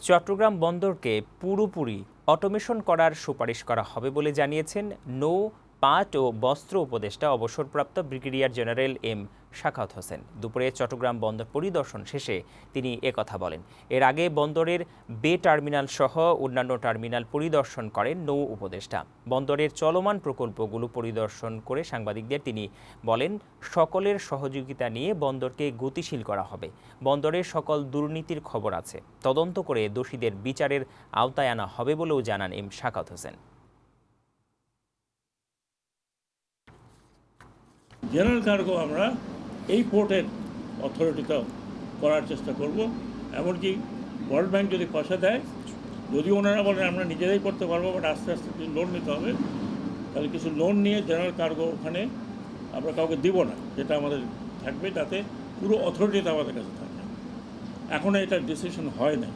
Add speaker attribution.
Speaker 1: চট্টগ্রাম বন্দরকে পুরোপুরি অটোমেশন করার সুপারিশ করা হবে বলে জানিয়েছেন নৌ পাট ও বস্ত্র উপদেষ্টা অবসরপ্রাপ্ত ব্রিগেডিয়ার জেনারেল এম শাখাত হোসেন। দুপুরে চট্টগ্রাম বন্দর পরিদর্শন শেষে তিনি একথা বলেন। এর আগে বন্দরের বে টার্মিনাল সহ অন্যান্য টার্মিনাল পরিদর্শন করেন নৌ উপদেষ্টা। বন্দরের চলমান প্রকল্পগুলো পরিদর্শন করে সাংবাদিকদের তিনি বলেন, সকলের সহযোগিতা নিয়ে বন্দরকে গতিশীল করা হবে। বন্দরের সকল দুর্নীতির খবর আছে। তদন্ত করে দোষীদের বিচারের আওতায় আনা হবে বলেও জানান M Shakat Hossain.
Speaker 2: General cargo আমরা এই পোর্টের অথরিটিতেও করার চেষ্টা করব। এমনকি ওয়ার্ল্ড ব্যাংক যদি পয়সা দেয়, যদি ওনারা বলেন আমরা নিজেরাই করতে পারব বাট আস্তে আস্তে কিছু লোন নিতে হবে, তাহলে কিছু লোন নিয়ে জেনারেল কার্গো ওখানে আমরা কাউকে দিব না, যেটা আমাদের থাকবে, যাতে পুরো অথরিটিতে আমাদের কাছে থাকে। এখনও এটা ডিসিশন হয় নাই।